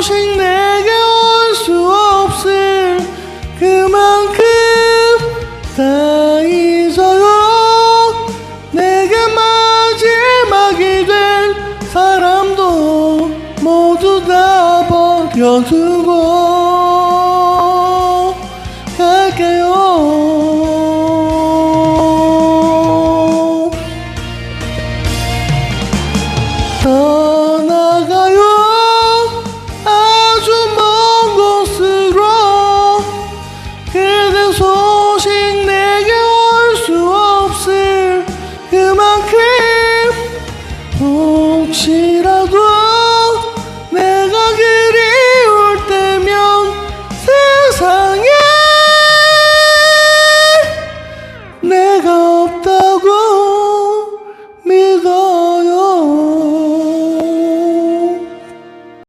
오직 내게 올 수 없을 그만큼 다 잊어요. 내게 마지막이 될 사람도 모두 다 버려두고 갈게요. 혹시라도